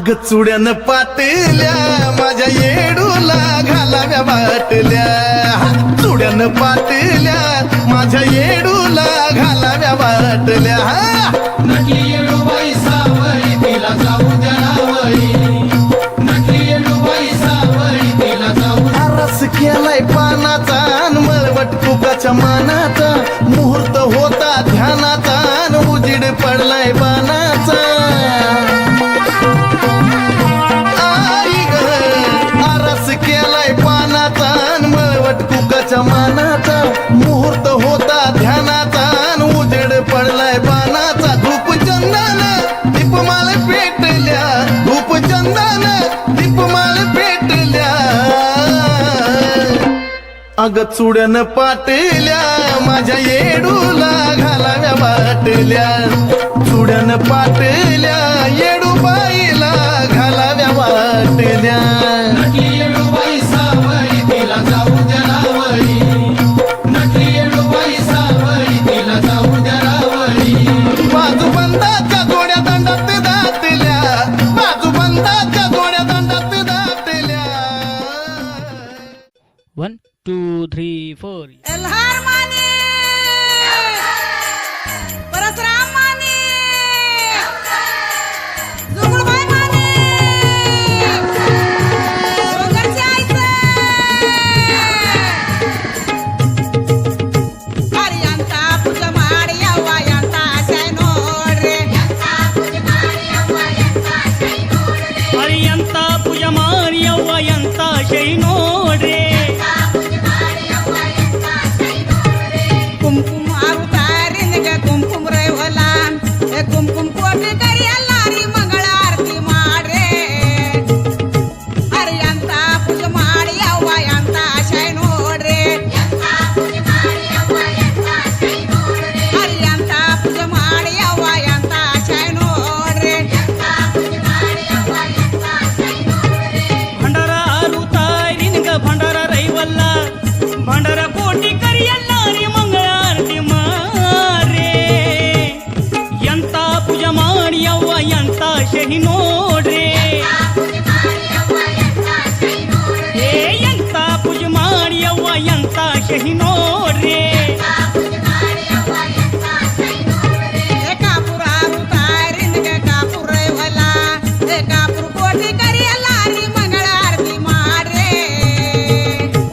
अग चुड्यान पातल्या माझ्या येडूला घालाव्या वाटल्या. चुड्यान पातल्या माझ्या येडूला घालाव्या वाटल्या. पानाचा मळवट कुकाच्या मानाचा. मुहूर्त होता ध्यानाचा. अग चुड्यानं पाटल्या माझ्या येडूला घालाव्या वाटल्या चुडन पाटल्या two, three, four. போட்டு கறி எல்லாரையும் ಮಾಡಿ ಅವ್ವ ಎಂತ ಶಹಿ ನೋಡ್ರಿ ಏ ಎಂತ ಪೂಜೆ ಮಾಡಿ ಅವ್ವ ಎಂತ ಶಹಿ ನೋಡ್ರಿ